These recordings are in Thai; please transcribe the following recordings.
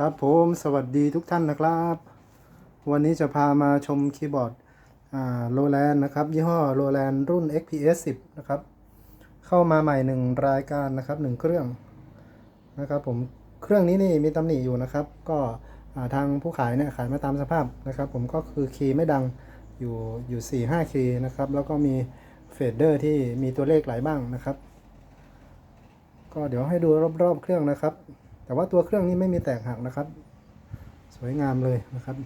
ครับผมสวัสดีทุกท่านนะครับ วันนี้จะพามาชมคีย์บอร์ดโลแลนนะครับ ยี่ห้อโลแลนรุ่น XPS 10 นะครับ เข้ามาใหม่หนึ่งรายการนะครับหนึ่งเครื่องนะครับผมเครื่องนี้นี่มีตำหนิอยู่นะครับ ก็ทางผู้ขายเนี่ยขายมาตามสภาพนะครับ ผมก็คือคีย์ไม่ดังอยู่อยู่ 4 5 คีย์นะครับ แล้วก็มีเฟดเดอร์ที่มีตัวเลขหลายบ้างนะครับ ก็เดี๋ยวให้ดูรอบๆเครื่องนะครับ แต่ว่าตัวเครื่องนี้ไม่มีแตกหักนะครับ สวยงามเลยนะครับ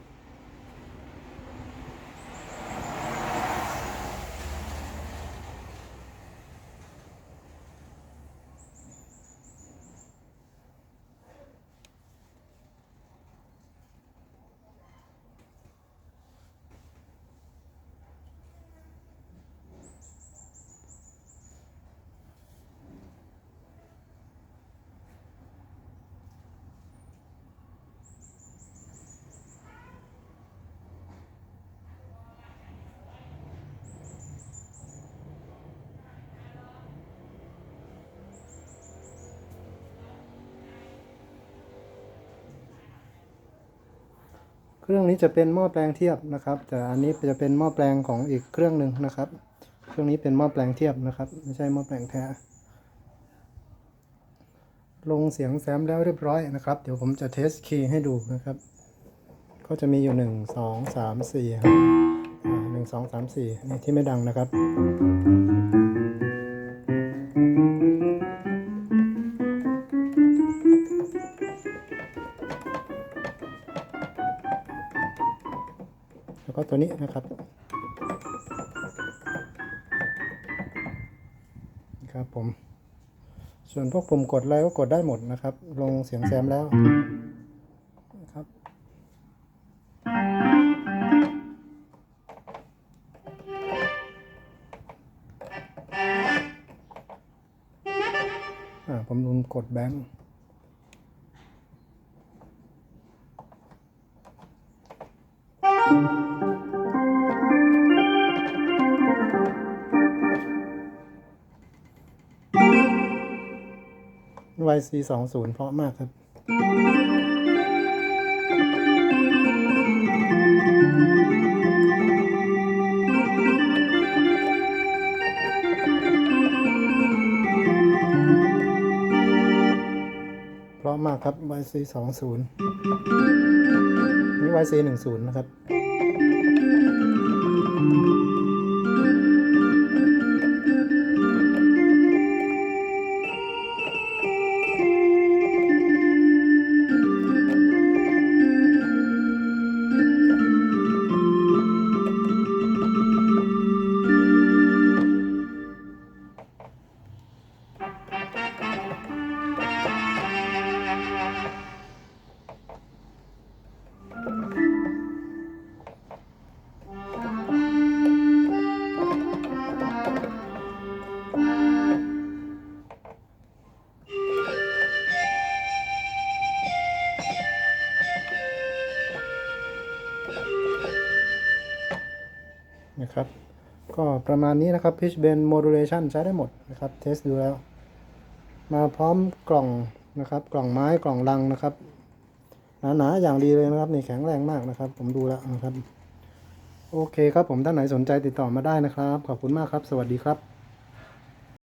เครื่องนี้จะเป็นหม้อแปลงเทียบนะครับ แต่อันนี้จะเป็นหม้อแปลงของอีกเครื่องหนึ่งนะครับ เครื่องนี้เป็นหม้อแปลงเทียบนะครับ ไม่ใช่หม้อแปลงแท้ ลงเสียงแซมแล้วเรียบร้อยนะครับ เดี๋ยวผมจะเทสคีย์ให้ดูนะครับ ก็จะมีอยู่หนึ่งสองสามสี่ห้าหนึ่งสองสามสี่นี่ที่ไม่ดังนะครับ แล้วตัวนี้นะครับครับผม ส่วนพวกปุ่มกดอะไรก็กดได้หมดนะครับ ลงเสียงแซมแล้วนะครับผมลืมกดแบงค์ YC สองศูนย์เพราะมากครับ เพราะมากครับ YC สองศูนย์นี่ YC หนึ่งศูนย์นะครับ นะครับ ก็ประมาณนี้นะครับ pitch bend modulation ใช้ได้หมดนะครับเทสดูแล้ว มาพร้อมกล่องนะครับ กล่องไม้กล่องลังนะครับหนาๆอย่างดีเลยนะครับนี่แข็งแรงมากนะครับ ผมดูแล้วนะครับ โอเคครับผมท่านไหนสนใจติดต่อมาได้นะครับ ขอบคุณมากครับ สวัสดีครับ